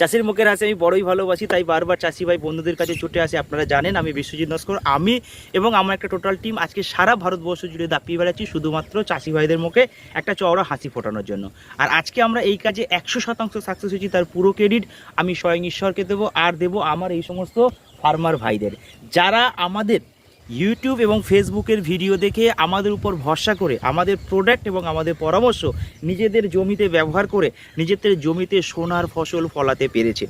চাষির মুখের হাসি, আমি বড়ই ভালোবাসি, তাই বারবার চাষি ভাই বন্ধুদের কাছে ছুটে আসে, আপনারা জানেন, আমি বিশ্বজিৎ নস্কর, আমি এবং আমার একটা টোটাল টিম আজকে সারা ভারতবর্ষ জুড়ে দাপিয়ে বেড়াচ্ছি, শুধুমাত্র চাষি ভাইদের মুখে একটা চওড়া হাসি ফোটানোর জন্য। আর আজকে আমরা এই কাজে একশো শতাংশ সাকসেস হয়েছি, তার পুরো ক্রেডিট আমি স্বয়ং ঈশ্বরকে দেবো, আর দেবো আমার এই সমস্ত ফার্মার ভাইদের। যারা আমাদের ইউটিউব এবং ফেসবুকের ভিডিও দেখে আমাদের উপর ভরসা করে, আমাদের প্রোডাক্ট এবং আমাদের পরামর্শ নিজেদের জমিতে ব্যবহার করে নিজেদের জমিতে সোনার ফসল ফলাতে পেরেছে।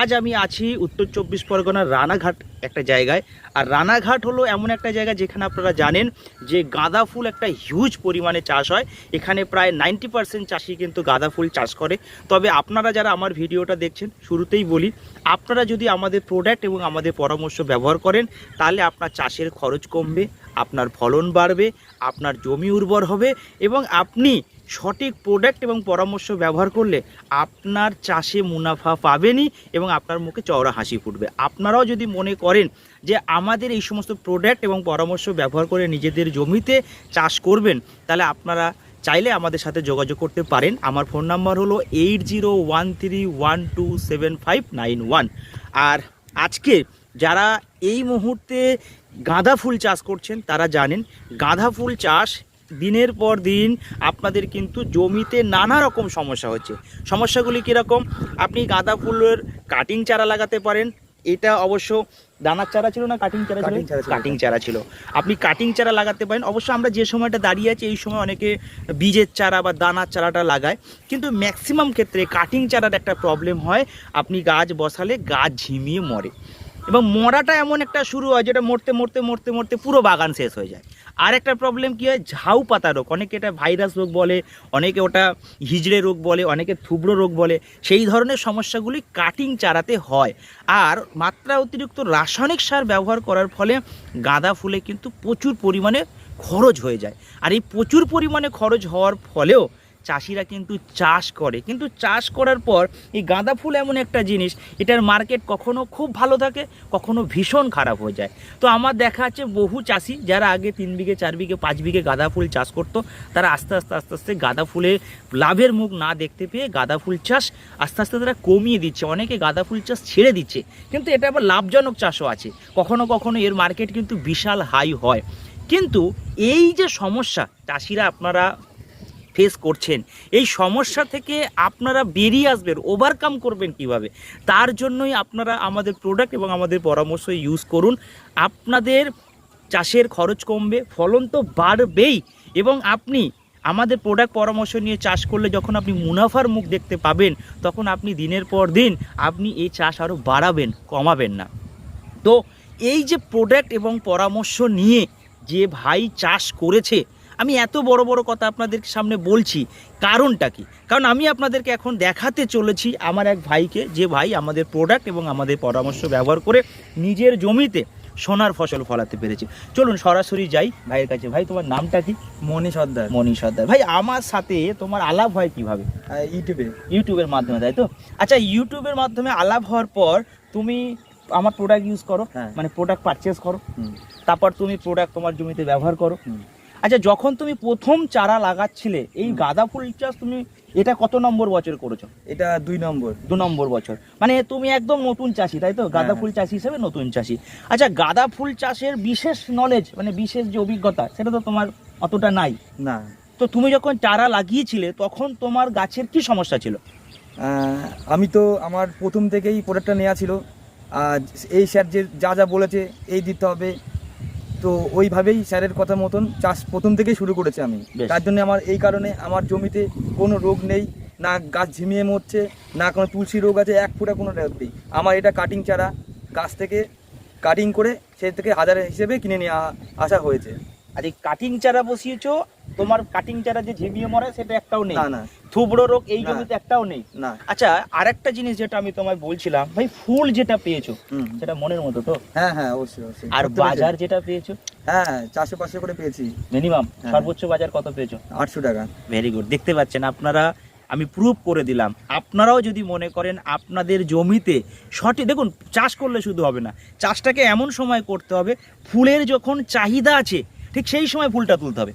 আজ আমি আছি উত্তর চব্বিশ পরগনার রানাঘাট একটা জায়গায়। আর রানাঘাট হলো এমন একটা জায়গা যেখানে আপনারা জানেন যে গাঁদা ফুল একটা হিউজ পরিমাণে চাষ হয়। এখানে প্রায় নাইনটি পারসেন্ট চাষি কিন্তু গাঁদা ফুল চাষ করে। তবে আপনারা যারা আমার ভিডিওটা দেখছেন, শুরুতেই বলি, আপনারা যদি আমাদের প্রোডাক্ট এবং আমাদের পরামর্শ ব্যবহার করেন, তাহলে আপনার চাষের খরচ কমবে। আপনার ফলন বাড়বে, আপনার জমি উর্বর হবে এবং আপনি সঠিক প্রোডাক্ট এবং পরামর্শ ব্যবহার করলে আপনার চাষে মুনাফা পাবেনই এবং আপনার মুখে চওড়া হাসি ফুটবে। আপনারাও যদি মনে করেন যে আমাদের এই সমস্ত প্রোডাক্ট এবং পরামর্শ ব্যবহার করে নিজেদের জমিতে চাষ করবেন, তাহলে আপনারা চাইলে আমাদের সাথে যোগাযোগ করতে পারেন। আমার ফোন নাম্বার হলো eight zero one three one two seven five nine one আর আজকে যারা এই মুহূর্তে গাঁদা ফুল চাষ করছেন তারা জানেন। গাঁদা ফুল চাষ দিনের পর দিন আপনাদের কিন্তু জমিতে নানা রকম সমস্যা হচ্ছে। সমস্যাগুলি কীরকম? আপনি গাঁদা ফুলের কাটিং চারা লাগাতে পারেন। এটা অবশ্য দানার চারা ছিল না কাটিং চারা ছিল। কাটিং চারা ছিল। আপনি কাটিং চারা লাগাতে পারেন। অবশ্য আমরা যে সময়টা দাঁড়িয়ে আছি এই সময় অনেকে বীজের চারা বা দানার চারাটা লাগায়। কিন্তু ম্যাক্সিমাম ক্ষেত্রে কাটিং চারার একটা প্রবলেম হয়। আপনি গাছ বসালে গাছ ঝিমিয়ে মরে। এবং মরাটা এমন একটা শুরু হয় যেটা মরতে মরতে মরতে মরতে পুরো বাগান শেষ হয়ে যায়। আর একটা প্রবলেম কী হয়? ঝাউ পাতা রোগ। অনেকে এটা ভাইরাস রোগ বলে, অনেকে ওটা হিজড়ে রোগ বলে, অনেকে থুবড়ো রোগ বলে। সেই ধরনের সমস্যাগুলি কাটিং চারাতে হয়। আর মাত্রা অতিরিক্ত রাসায়নিক সার ব্যবহার করার ফলে গাঁদা ফুলে কিন্তু প্রচুর পরিমাণে খরচ হয়ে যায়। আর এই প্রচুর পরিমাণে খরচ হওয়ার ফলেও চাষিরা কিন্তু চাষ করে। কিন্তু চাষ করার পর এই গাঁদা ফুল এমন একটা জিনিস, এটার মার্কেট কখনো খুব ভালো থাকে, কখনো ভীষণ খারাপ হয়ে যায়। তো আমার দেখা আছে বহু চাষি যারা আগে তিন বিঘে, চার বিঘে, পাঁচ বিঘে গাঁদা ফুল চাষ করতো, তারা আস্তে আস্তে আস্তে আস্তে গাঁদা ফুলে লাভের মুখ না দেখতে পেয়ে গাঁদা ফুল চাষ আস্তে আস্তে তারা কমিয়ে দিচ্ছে। অনেকে গাঁদা ফুল চাষ ছেড়ে দিচ্ছে, কিন্তু এটা আবার লাভজনক চাষও আছে। কখনো কখনো এর মার্কেট কিন্তু বিশাল হাই হয়। কিন্তু এই যে সমস্যা, চাষিরা আপনারা ফেস করছেন। এই সমস্যা থেকে আপনারা বেরিয়ে আসবেন ওভারকাম করবেন কীভাবে? তার জন্যই আপনারা আমাদের প্রোডাক্ট এবং আমাদের পরামর্শ ইউজ করুন। আপনাদের চাষের খরচ কমবে, ফলন তো বাড়বেই। এবং আপনি আমাদের প্রোডাক্ট পরামর্শ নিয়ে চাষ করলে যখন আপনি মুনাফার মুখ দেখতে পাবেন, তখন আপনি দিনের পর দিন আপনি এই চাষ আরও বাড়াবেন, কমাবেন না। তো এই যে প্রোডাক্ট এবং পরামর্শ নিয়ে যে ভাই চাষ করেছে আমি এত বড় বড় কথা আপনাদের সামনে বলছি কারণটা কি? কারণ আমি আপনাদেরকে এখন দেখাতে চলেছি আমার এক ভাইকে যে ভাই আমাদের প্রোডাক্ট এবং আমাদের পরামর্শ ব্যবহার করে নিজের জমিতে সোনার ফসল ফলাতে পেরেছে। চলুন সরাসরি যাই ভাইয়ের কাছে। ভাই তোমার নামটা কি? মনি সর্দার। মনী সর্দার। ভাই আমার সাথে তোমার আলাপ হয় কীভাবে? ইউটিউবে ইউটিউবের মাধ্যমে তাই তো? আচ্ছা ইউটিউবের মাধ্যমে আলাপ হওয়ার পর তুমি আমার প্রোডাক্ট ইউজ করো হ্যাঁ। মানে প্রোডাক্ট পারচেস করো তারপর তুমি প্রোডাক্ট তোমার জমিতে ব্যবহার করো। আচ্ছা যখন তুমি প্রথম চারা লাগাচ্ছিলে এই গাঁদা ফুল চাষ তুমি এটা কত নম্বর বছর করেছ? এটা দুই নম্বর। দু নম্বর বছর। মানে তুমি একদম নতুন চাষি তাই তো? গাঁদা হ্যাঁ। ফুল চাষি হিসেবে নতুন চাষি। আচ্ছা গাঁদা ফুল চাষের বিশেষ নলেজ মানে বিশেষ যে অভিজ্ঞতা সেটা তো তোমার অতটা নাই। না। তো তুমি যখন চারা লাগিয়েছিলে তখন তোমার গাছের কি সমস্যা ছিল? আমি তো আমার প্রথম থেকেই প্রোডাক্টটা নেওয়া ছিল। আর এই স্যার যে যা যা বলেছে এই দিতে হবে তো ওইভাবেই স্যারের কথা মতন চাষ প্রথম থেকেই শুরু করেছি আমি। তার জন্য আমার এই কারণে আমার জমিতে কোনো রোগ নেই না গাছ ঝিমিয়ে মরছে না কোনো তুলসী রোগ আছে এক ফুটা কোনো রোগ নেই। আমার এটা কাটিং চারা গাছ থেকে কাটিং করে সে থেকে হাজার হিসেবে কিনে নিয়ে আসা হয়েছে। আর এই কাটিং চারা বসিয়েছো তোমার কাটিং চারা যে ঝিমিয়ে মরে সেটা একটাও নেই। না থুবড়ো রোগ এই। জমিতে একটাও নেই। না। আচ্ছা আরেকটা জিনিস যেটা আমি তোমায় বলছিলাম ভাই ফুল যেটা পেয়েছ সেটা মনের মতো তো? হ্যাঁ হ্যাঁ অবশ্যই অবশ্যই। আর বাজার যেটা পেয়েছ? হ্যাঁ চারশো পাঁচশো করে পেয়েছি। মিনিমাম হ্যাঁ। সর্বোচ্চ বাজার কত পেয়েছ? আটশো টাকা। ভেরি গুড দেখতে পাচ্ছেন আপনারা আমি প্রুভ করে দিলাম। আপনারাও যদি মনে করেন আপনাদের জমিতে সঠিক দেখুন চাষ করলে শুধু হবে না চাষটাকে এমন সময় করতে হবে ফুলের যখন চাহিদা আছে ঠিক সেই সময় ফুলটা তুলতে হবে।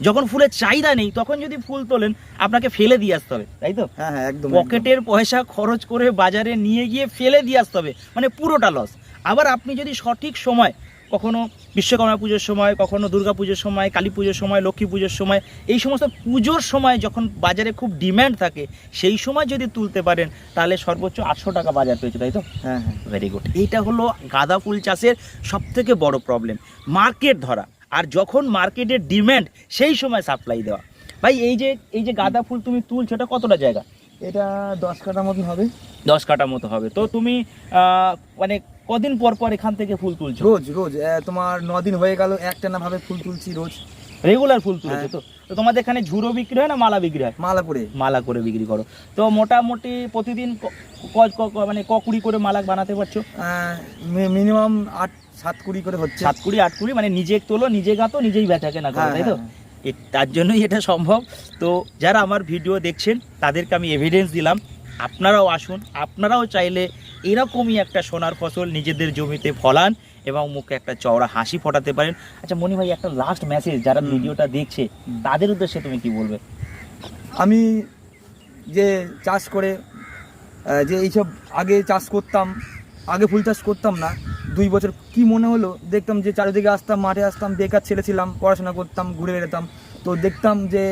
যখন ফুলের চাহিদা নেই তখন যদি ফুল তোলেন আপনাকে ফেলে দিয়ে আসতে হবে তাই তো? হ্যাঁ হ্যাঁ একদম। পকেটের পয়সা খরচ করে বাজারে নিয়ে গিয়ে ফেলে দিয়ে আসতে হবে মানে পুরোটা লস আবার আপনি যদি সঠিক সময় কখনো বিশ্বকর্মা পুজোর সময় কখনো দুর্গা পুজোর সময় কালী পুজোর সময় লক্ষ্মী পুজোর সময় এই সমস্ত পুজোর সময় যখন বাজারে খুব ডিম্যান্ড থাকে সেই সময় যদি তুলতে পারেন তাহলে সর্বোচ্চ আটশো টাকা বাজার পেয়েছে তাই তো? হ্যাঁ হ্যাঁ। ভেরি গুড এইটা হলো গাঁদা ফুল চাষের সব থেকে বড় প্রবলেম মার্কেট ধরা। আর যখন মার্কেটের ডিম্যান্ড সেই সময় সাপ্লাই দেওয়া। ভাই এই যে এই যে গাঁদা ফুল তুমি তুলছো এটা কতটা জায়গা? এটা দশ কাটার মতন হবে। দশ কাটা মতো হবে। তো তুমি মানে কদিন পর পর এখান থেকে ফুল তুলছো? রোজ রোজ। তোমার দিন হয়ে গেল একটা না ভাবে ফুল তুলছি রোজ। রেগুলার ফুল তুলেছো হ্যাঁ। তো? তো তোমাদের এখানে ঝুড়ো বিক্রি হয় না মালা বিক্রি হয়? মালা করে। মালা করে বিক্রি করো। তো মোটামুটি প্রতিদিন মানে ক কুড়ি করে মালা বানাতে পারছ? মিনিমাম আট সাত কুড়ি করে হচ্ছে। সাত কুড়ি আট কুড়ি মানে নিজে তোলো নিজে গাতো নিজেই বেচা কেনা করো হ্যাঁ, তাই তো? হ্যাঁ, তার জন্যই এটা সম্ভব। তো যারা আমার ভিডিও দেখছেন তাদেরকে আমি এভিডেন্স দিলাম। আপনারাও আসুন আপনারাও চাইলে এরকমই একটা সোনার ফসল নিজেদের জমিতে ফলান এবং মুখে একটা চওড়া হাসি ফোটাতে পারেন। আচ্ছা মনি ভাই একটা লাস্ট মেসেজ যারা ভিডিওটা দেখছে তাদের উদ্দেশ্যে তুমি কি বলবে? আমি যে চাষ করে যে এইসব আগে চাষ করতাম আগে ফুল চাষ করতাম না। দুই বছর কি মনে হলো? দেখতাম যে চারিদিকে আসতাম মাঠে আসতাম বেকার ছেলে ছিলাম পড়াশোনা করতাম ঘুরে বেড়াতাম। তো দেখতাম যে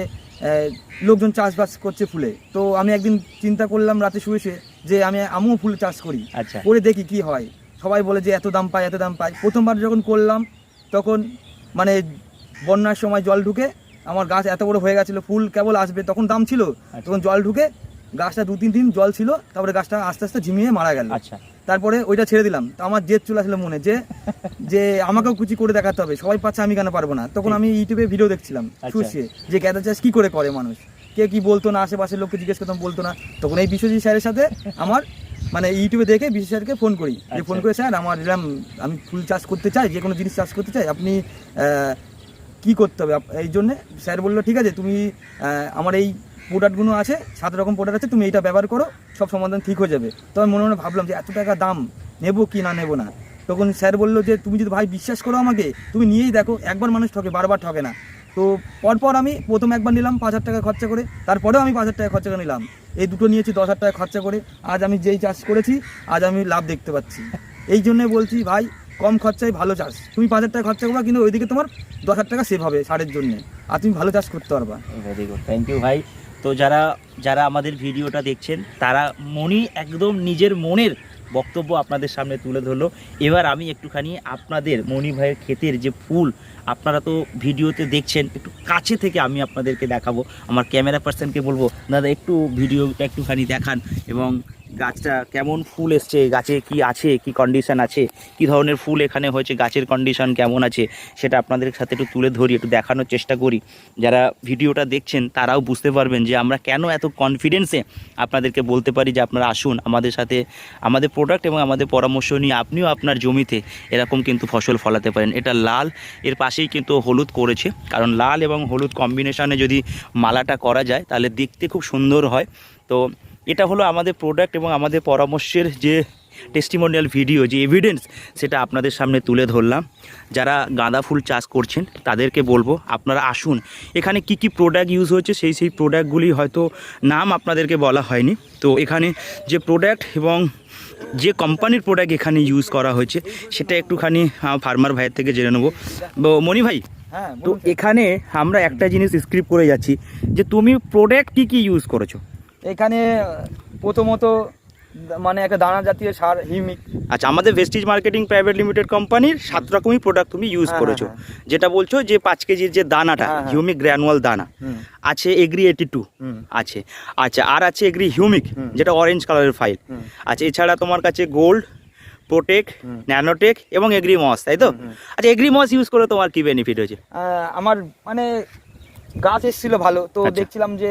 লোকজন চাষবাস করছে ফুলে। তো আমি একদিন চিন্তা করলাম রাতে শুয়ে শুয়ে যে আমি আমিও ফুল চাষ করি। আচ্ছা। করে দেখি কি হয়। সবাই বলে যে এত দাম পায় এত দাম পায়। প্রথমবার যখন করলাম তখন মানে বন্যার সময় জল ঢুকে আমার গাছ এত বড় হয়ে গেছিল ফুল কেবল আসবে তখন দাম ছিল। তখন জল ঢুকে গাছটা দু তিন দিন জল ছিল তারপরে গাছটা আস্তে আস্তে ঝিমিয়ে মারা গেল। আচ্ছা। তারপরে ওইটা ছেড়ে দিলাম। তো আমার জেদ চলে আসলো মনে যে যে আমাকেও কিছু করে দেখাতে হবে। সবাই পাচ্ছে আমি কেন পারব না? তখন আমি ইউটিউবে ভিডিও দেখছিলাম আচ্ছা। শুয়ে যে গ্যাদা চাষ কি করে করে মানুষ? কে কি বলতো না আশেপাশের লোককে জিজ্ঞেস করতাম বলতো না। তখন এই বিশ্বজিৎ স্যারের সাথে আমার মানে ইউটিউবে দেখে বিশ্বজিৎ স্যারকে ফোন করি। যে আচ্ছা। ফোন করে স্যার আমার এরম আমি ফুল চাষ করতে চাই যে কোনো জিনিস চাষ করতে চাই আপনি কি করতে হবে? এই জন্যে স্যার বলল, ঠিক আছে, তুমি আমার এই প্রোডাক্টগুলো আছে, সাত রকম প্রোডাক্ট আছে, তুমি এইটা ব্যবহার করো, সব সমাধান ঠিক হয়ে যাবে। তো আমি মনে মনে ভাবলাম যে, এত টাকা দাম, নেব কি না নেব না? তখন স্যার বলল যে, তুমি যদি ভাই বিশ্বাস করো আমাকে, তুমি নিয়েই দেখো, একবার মানুষ ঠকে, বারবার ঠকে না। তো পরপর আমি প্রথম একবার নিলাম পাঁচ হাজার টাকা খরচা করে, তারপরেও আমি পাঁচ হাজার টাকা খরচা করে নিলাম। এই দুটো নিয়েছি, দশ হাজার টাকা খরচা করে। আজ আমি যেই চাষ করেছি, আজ আমি লাভ দেখতে পাচ্ছি। এই জন্যে বলছি, ভাই কম খরচায় ভালো চাষ। তুমি পাঁচ হাজার টাকা খরচা করবা, কিন্তু ওইদিকে তোমার দশ হাজার টাকা সেভ হবে সারের জন্য। আর তুমি ভালো চাষ করতে পারবা। ভেরি গুড থ্যাংক ইউ ভাই। তো যারা যারা আমাদের ভিডিওটা দেখছেন, তারা মনি একদম নিজের মনের বক্তব্য আপনাদের সামনে তুলে ধরলো। এবার আমি একটুখানি আপনাদের, মনি ভাইয়ের ক্ষেতের যে ফুল, আপনারা তো ভিডিওতে দেখছেন, একটু কাছে থেকে আমি আপনাদেরকে দেখাবো। আমার ক্যামেরা পার্সনকে বলব, দাদা একটু ভিডিওটা একটুখানি দেখান এবং গাছটা কেমন ফুল এসছে? গাছে কি আছে? কি কন্ডিশন আছে? কি ধরনের ফুল এখানে হয়েছে? গাছের কন্ডিশন কেমন আছে? সেটা আপনাদের সাথে একটু তুলে ধরি, একটু দেখানোর চেষ্টা করি। যারা ভিডিওটা দেখছেন, তারাও বুঝতে পারবেন যে আমরা কেন এত কনফিডেন্সে আপনাদেরকে বলতে পারি যে আপনারা আসুন আমাদের সাথে, আমাদের প্রোডাক্ট এবং আমাদের পরামর্শ নিয়ে আপনিও আপনার জমিতে এরকম কিন্তু ফসল ফলাতে পারেন। এটা লাল, এর পাশেই কিন্তু হলুদ করেছে। কারণ লাল এবং হলুদ কম্বিনেশনে যদি মালাটা করা যায়, তাহলে দেখতে খুব সুন্দর হয়। তো এটা হলো আমাদের প্রোডাক্ট এবং আমাদের পরামর্শের যে টেস্টিমোনিয়াল ভিডিও যে এভিডেন্স সেটা আপনাদের সামনে তুলে ধরলাম। যারা গাঁদা ফুল চাষ করছেন তাদেরকে বলব আপনারা আসুন। এখানে কি কি প্রোডাক্ট ইউজ হয়েছে সেই সেই প্রোডাক্টগুলি হয়তো নাম আপনাদেরকে বলা হয়নি। তো এখানে যে প্রোডাক্ট এবং যে কোম্পানির প্রোডাক্ট এখানে ইউজ করা হয়েছে সেটা একটুখানি ফার্মার ভাইয়ের থেকে জেনে নেব। মণি ভাই হ্যাঁ তো এখানে আমরা একটা জিনিস স্ক্রিপ্ট করে যাচ্ছি যে তুমি প্রোডাক্ট কি কি ইউজ করেছ? এখানে প্রথমত মানে একটা দানা জাতীয় সার হিমিক। আচ্ছা আমাদের ভেস্টিজ মার্কেটিং প্রাইভেট লিমিটেড কোম্পানির সাত রকমই প্রোডাক্ট তুমি ইউজ হ্যাঁ, করেছ। হ্যাঁ, যেটা বলছো যে পাঁচ কেজির যে দানাটা হ্যাঁ, হ্যাঁ। হিউমিক গ্র্যানুয়াল দানা আছে এগ্রি এইটি টু আছে। আচ্ছা আর আছে এগ্রি হিউমিক যেটা অরেঞ্জ কালারের ফাইল আচ্ছা এছাড়া তোমার কাছে গোল্ড প্রোটেক ন্যানোটেক এবং এগ্রি মস তাই তো। আচ্ছা এগ্রি মস ইউজ করে তোমার কি বেনিফিট হয়েছে? আমার মানে গাছ এসেছিল ভালো তো আচ্ছা। দেখছিলাম যে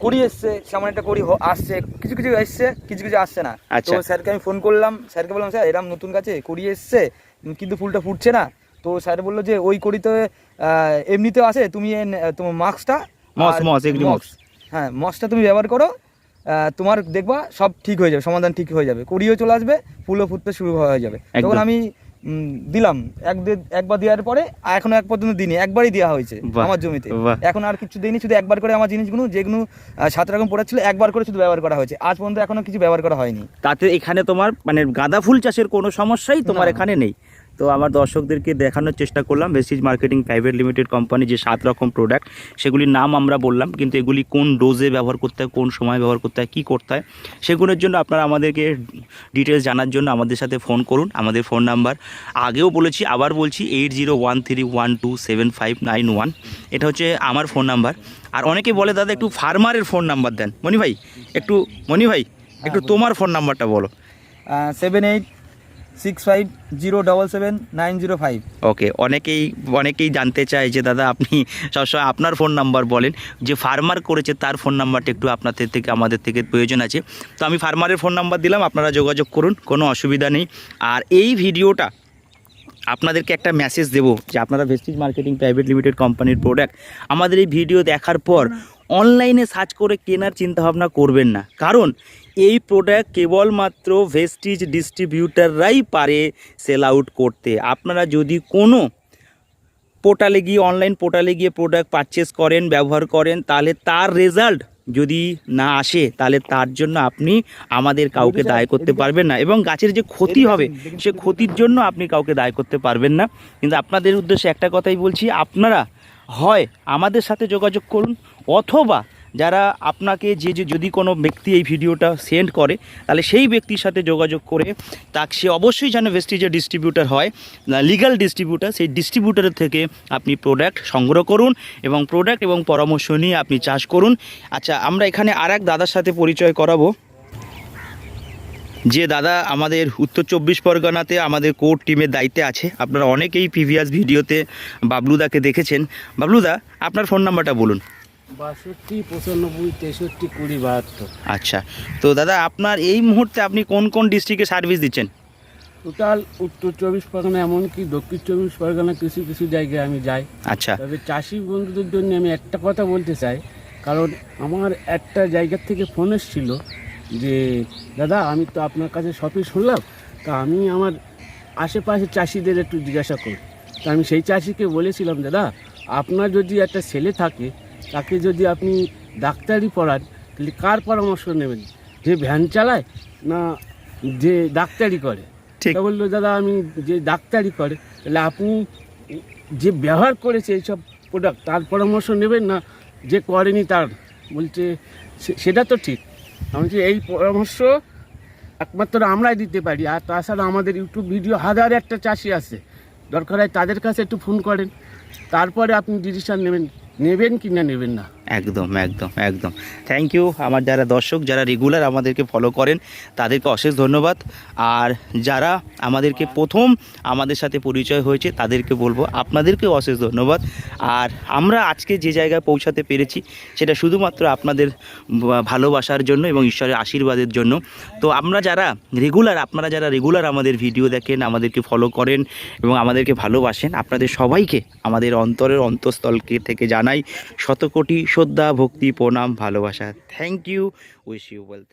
কড়ি এসছে সেমন একটা কড়ি আসছে কিছু কিছু এসছে কিছু কিছু আসছে না তো আচ্ছা। স্যারকে আমি ফোন করলাম স্যারকে বললাম স্যার এরম নতুন গাছে কড়ি এসছে কিন্তু ফুলটা ফুটছে না তো স্যার বলল যে ওই কড়িতে এমনিতেও আছে তুমি তোমার মাস্কটা। হ্যাঁ মসটা তুমি ব্যবহার করো তোমার দেখবা সব ঠিক হয়ে যাবে সমাধান ঠিক হয়ে যাবে কড়িও চলে আসবে ফুলও ফুটতে শুরু হয়ে যাবে তখন আমি দিলাম। এক দে- একবার দেওয়ার পরে এখনও এক পর্যন্ত দিনই একবারই দেওয়া হয়েছে আমার জমিতে। এখন আর কিছু দিইনি শুধু একবার করে আমার জিনিসগুলো যেগুলো সাত রকম পড়া ছিল একবার করে শুধু ব্যবহার করা হয়েছে। আজ পর্যন্ত এখনও কিছু ব্যবহার করা হয়নি। তাতে এখানে তোমার মানে গাঁদা ফুল চাষের কোনো সমস্যাই তোমার এখানে নেই? তো আমার দর্শকদেরকে দেখানোর চেষ্টা করলাম Vestige marketing private limited company যে সাত রকম প্রোডাক্ট সেগুলির নাম আমরা বললাম কিন্তু এগুলি কোন ডোজে ব্যবহার করতে হয় কোন সময় ব্যবহার করতে হয় কী করতে হয় সেগুলোর জন্য আপনারা আমাদেরকে ডিটেলস জানার জন্য আমাদের সাথে ফোন করুন। আমাদের ফোন নাম্বার আগেও বলেছি আবার বলছি eight zero one three one two seven five nine one এটা হচ্ছে আমার ফোন নাম্বার আর অনেকে বলে দাদা একটু ফার্মারের ফোন নাম্বার দেন। মনি ভাই একটু মনি ভাই একটু তোমার ফোন নাম্বারটা বলো। Seven eight six five zero double seven nine zero five okay অনেকেই অনেকেই জানতে চায় যে, দাদা, আপনি সবসময় আপনার ফোন নাম্বার বলেন। যে ফার্মার করেছে তার ফোন নাম্বারটা একটু আপনাদের থেকে, আমাদের থেকে প্রয়োজন আছে। তো আমি ফার্মারের ফোন নাম্বার দিলাম, আপনারা যোগাযোগ করুন, কোনো অসুবিধা নেই। আর এই ভিডিওটা আপনাদেরকে একটা মেসেজ দেবো, যে, আপনারা ভেস্টিজ মার্কেটিং প্রাইভেট লিমিটেড কোম্পানির প্রোডাক্ট আমাদের এই ভিডিও দেখার পর অনলাইনে সার্চ করে কেনার চিন্তাভাবনা করবেন না। কারণ এই প্রোডাক্ট কেবলমাত্র ভেস্টিজ ডিস্ট্রিবিউটাররাই পারে সেল আউট করতে। আপনারা যদি কোনো পোর্টালে গিয়ে অনলাইন পোর্টালে গিয়ে প্রোডাক্ট পারচেস করেন ব্যবহার করেন তাহলে তার রেজাল্ট যদি না আসে তাহলে তার জন্য আপনি আমাদের কাউকে দায় করতে পারবেন না। এবং গাছের যে ক্ষতি হবে সে ক্ষতির জন্য আপনি কাউকে দায় করতে পারবেন না। কিন্তু আপনাদের উদ্দেশ্যে একটা কথাই বলছি আপনারা হয় আমাদের সাথে যোগাযোগ করুন অথবা যারা আপনাকে যে যদি কোনো ব্যক্তি এই ভিডিওটা সেন্ড করে, তাহলে সেই ব্যক্তির সাথে যোগাযোগ করে তাকে সে অবশ্যই যেন ভেস্টিজের ডিস্ট্রিবিউটার হয় লিগ্যাল ডিস্ট্রিবিউটার সেই ডিস্ট্রিবিউটারের থেকে আপনি প্রোডাক্ট সংগ্রহ করুন এবং প্রোডাক্ট এবং পরামর্শ নিয়ে আপনি চাষ করুন। আচ্ছা আমরা এখানে আর এক দাদার সাথে পরিচয় করাবো। যে দাদা আমাদের উত্তর চব্বিশ পরগনাতে আমাদের কোর্ট টিমের দায়িত্বে আছে। আপনারা অনেকেই প্রিভিয়াস ভিডিওতে বাবলুদাকে দেখেছেন। বাবলুদা, আপনার ফোন নাম্বারটা বলুন। বাষট্টি পঁচানব্বই তেষট্টি কুড়ি বাহাত্তর। আচ্ছা। তো দাদা আপনার এই মুহূর্তে আপনি কোন কোন ডিস্ট্রিক্টে সার্ভিস দিচ্ছেন? টোটাল উত্তর চব্বিশ পরগনা এমনকি দক্ষিণ চব্বিশ পরগনা কিছু কিছু জায়গায় আমি যাই। আচ্ছা। তবে চাষি বন্ধুদের জন্য আমি একটা কথা বলতে চাই কারণ আমার একটা জায়গার থেকে ফোন এসেছিল যে দাদা আমি তো আপনার কাছে সবই শুনলাম তা আমি আমার আশেপাশে চাষিদের একটু জিজ্ঞাসা করি তা আমি সেই চাষিকে বলেছিলাম দাদা আপনার যদি একটা ছেলে থাকে তাকে যদি আপনি ডাক্তারি পড়ান তাহলে কার পরামর্শ নেবেন? যে ভ্যান চালায় না যে ডাক্তারি করে? তা বলল দাদা আমি যে ডাক্তারি করে তাহলে আপনি যে ব্যবহার করেছে এইসব প্রোডাক্ট তার পরামর্শ নেবেন না যে করেনি তার? বলছে "সে- সেটা তো ঠিক। আমি এই পরামর্শ একমাত্র আমরাই দিতে পারি। আর তাছাড়া আমাদের ইউটিউব ভিডিও হাজার একটা চাষি আছে। দরকার হয় তাদের কাছে একটু ফোন করেন। তারপরে আপনি ডিসিশন নেবেন নেবেন কি না নেবেন না? একদম একদম একদম। থ্যাংক ইউ আমার যারা দর্শক, যারা রেগুলার আমাদেরকে ফলো করেন, তাদেরকে অশেষ ধন্যবাদ। আর যারা আমাদেরকে প্রথম আমাদের সাথে পরিচয় হয়েছে, তাদেরকে বলব, আপনাদেরকেও অশেষ ধন্যবাদ। আর আমরা আজকে যে জায়গায় পৌঁছাতে পেরেছি, সেটা শুধুমাত্র আপনাদের ভালোবাসার জন্য এবং ঈশ্বরের আশীর্বাদের জন্য। তো আমরা যারা রেগুলার আপনারা যারা রেগুলার আমাদের ভিডিও দেখেন, আমাদেরকে ফলো করেন এবং আমাদেরকে ভালোবাসেন, আপনাদের সবাইকে আমাদের অন্তরের অন্তঃস্থলকে থেকে জানাই শতকোটি শ্রদ্ধা ভক্তি প্রণাম ভালোবাসা। Thank you wish you wealth